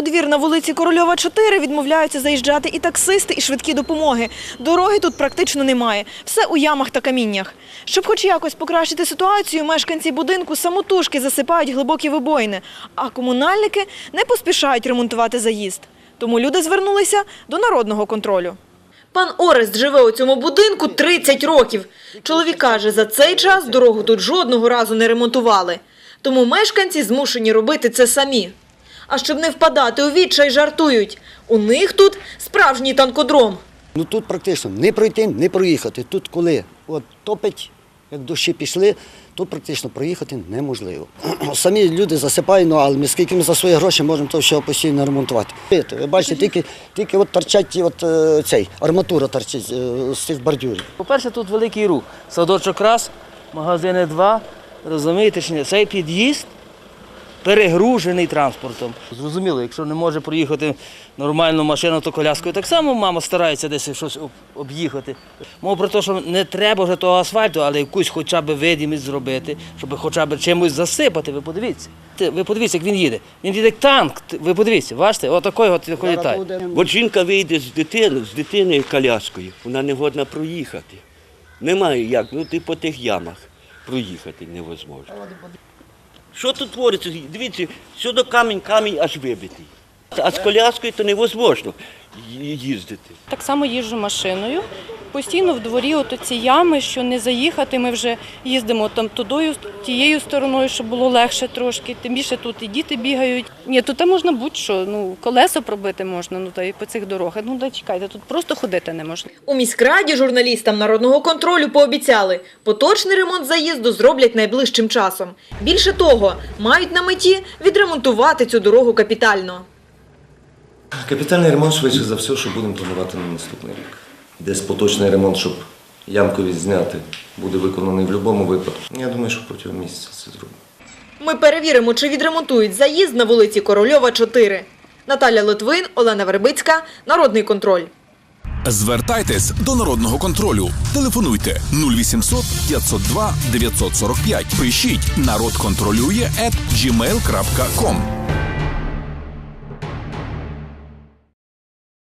У двір на вулиці Корольова 4 відмовляються заїжджати і таксисти, і швидкі допомоги. Дороги тут практично немає. Все у ямах та каміннях. Щоб хоч якось покращити ситуацію, мешканці будинку самотужки засипають глибокі вибоїни, а комунальники не поспішають ремонтувати заїзд. Тому люди звернулися до народного контролю. Пан Орест живе у цьому будинку 30 років. Чоловік каже, за цей час дорогу тут жодного разу не ремонтували. Тому мешканці змушені робити це самі. А щоб не впадати у відчай, жартують. У них тут справжній танкодром. Ну тут практично не пройти, не проїхати. Тут коли от топить, як дощі пішли, тут практично проїхати неможливо. Самі люди засипають, ну але ми скільки ми за свої гроші можемо то все постійно ремонтувати. Ви бачите, тільки, тільки от торчать от, е, цей, арматура торчить е, з цих бордюрів. По-перше, тут великий рух. Садочок раз, магазини два. Розумієте, чи ні? цей під'їзд перегружений транспортом. Зрозуміло, якщо не може проїхати нормальну машину, то коляскою так само мама старається десь щось об'їхати. Мова про те, що не треба вже того асфальту, але якусь хоча б видимість зробити, щоб хоча б чимось засипати. Ви подивіться. Ви подивіться, як він їде. Він їде як танк. Ви подивіться, бачите, отакий от літає. От жінка вийде з дитини, з дитиною коляскою, вона не годна проїхати. Немає як, ну ти по тих ямах проїхати невозможно. Що тут твориться? Дивіться, сюди камінь, камінь аж вибитий. А з коляскою то невозможно їздити. Так само їжджу машиною. Постійно в дворі от ці ями, що не заїхати. Ми вже їздимо там тудою, тією стороною, щоб було легше трошки. Тим більше тут і діти бігають. Ні, тут можна будь-що. Ну, колеса пробити можна, ну та й по цих дорогах. Ну да чекайте, тут просто ходити не можна. У міськраді журналістам народного контролю пообіцяли, поточний ремонт заїзду зроблять найближчим часом. Більше того, мають на меті відремонтувати цю дорогу капітально. Капітальний ремонт, швидше за все, що будемо планувати на наступний рік. Десь поточний ремонт, щоб ямковість зняти, буде виконаний в будь-якому випадку. Я думаю, що протягом місяця це зробимо. Ми перевіримо, чи відремонтують заїзд на вулиці Корольова 4. Наталя Литвин, Олена Вербицька, Народний контроль. Звертайтесь до народного контролю. Телефонуйте 0800 502 945. Пишіть народ контролює at gmail.com.